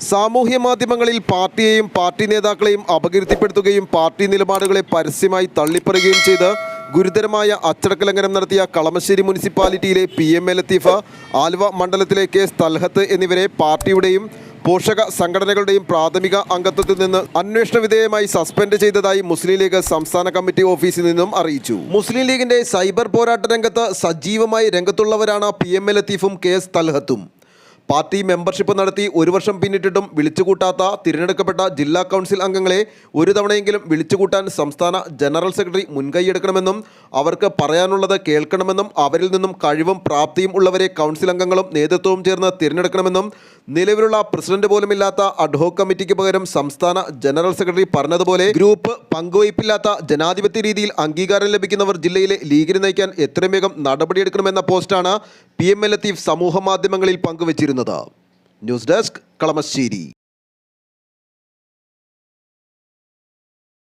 സാമൂഹ്യ മാധ്യമങ്ങളിൽ പാർട്ടിയെയും പാർട്ടി നേതാക്കളെയും അപകീർത്തിപ്പെടുത്തുകയും പാർട്ടി നിലപാടുകളെ പരസ്യമായി തള്ളിപ്പറയുകയും ചെയ്ത് ഗുരുതരമായ അച്ചടക്ക ലംഘനം നടത്തിയ കളമശ്ശേരി മുനിസിപ്പാലിറ്റിയിലെ P M A Latheef Aluva മണ്ഡലത്തിലെ കെ സ്തൽഹത്ത് എന്നിവരെ പാർട്ടിയുടെയും പോഷക സംഘടനകളുടെയും പ്രാഥമിക അംഗത്വത്തിൽ നിന്ന് അന്വേഷണ വിധേയമായി സസ്പെൻഡ് ചെയ്തതായി മുസ്ലിം ലീഗ് സംസ്ഥാന കമ്മിറ്റി ഓഫീസിൽ നിന്നും അറിയിച്ചു. മുസ്ലിം ലീഗിന്റെ സൈബർ പോരാട്ട രംഗത്ത് സജീവമായി രംഗത്തുള്ളവരാണ് പി എം എ ലത്തീഫും കെ എസ് തൽഹത്തും പാർട്ടി മെമ്പർഷിപ്പ് നടത്തി ഒരു വർഷം പിന്നിട്ടിട്ടും വിളിച്ചുകൂട്ടാത്ത തിരഞ്ഞെടുക്കപ്പെട്ട ജില്ലാ കൗൺസിൽ അംഗങ്ങളെ ഒരു തവണയെങ്കിലും വിളിച്ചുകൂട്ടാൻ സംസ്ഥാന ജനറൽ സെക്രട്ടറി മുൻകൈയെടുക്കണമെന്നും അവർക്ക് പറയാനുള്ളത് കേൾക്കണമെന്നും അവരിൽ നിന്നും കഴിവും പ്രാപ്തിയും ഉള്ളവരെ കൗൺസിൽ അംഗങ്ങളും നേതൃത്വവും ചേർന്ന് തിരഞ്ഞെടുക്കണമെന്നും നിലവിലുള്ള പ്രസിഡന്റ് പോലുമില്ലാത്ത അഡ്ഹോക് കമ്മിറ്റിക്ക് പകരം സംസ്ഥാന ജനറൽ സെക്രട്ടറി പറഞ്ഞതുപോലെ ഗ്രൂപ്പ് പങ്കുവയ്പില്ലാത്ത ജനാധിപത്യ രീതിയിൽ അംഗീകാരം ലഭിക്കുന്നവർ ജില്ലയിലെ ലീഗിനെ നയിക്കാൻ എത്രയും വേഗം നടപടിയെടുക്കണമെന്ന പോസ്റ്റാണ് പി എം എൽ ലത്തീഫ് സമൂഹ മാധ്യമങ്ങളിൽ പങ്കുവച്ചിരുന്നത്. News desk Kalamassery.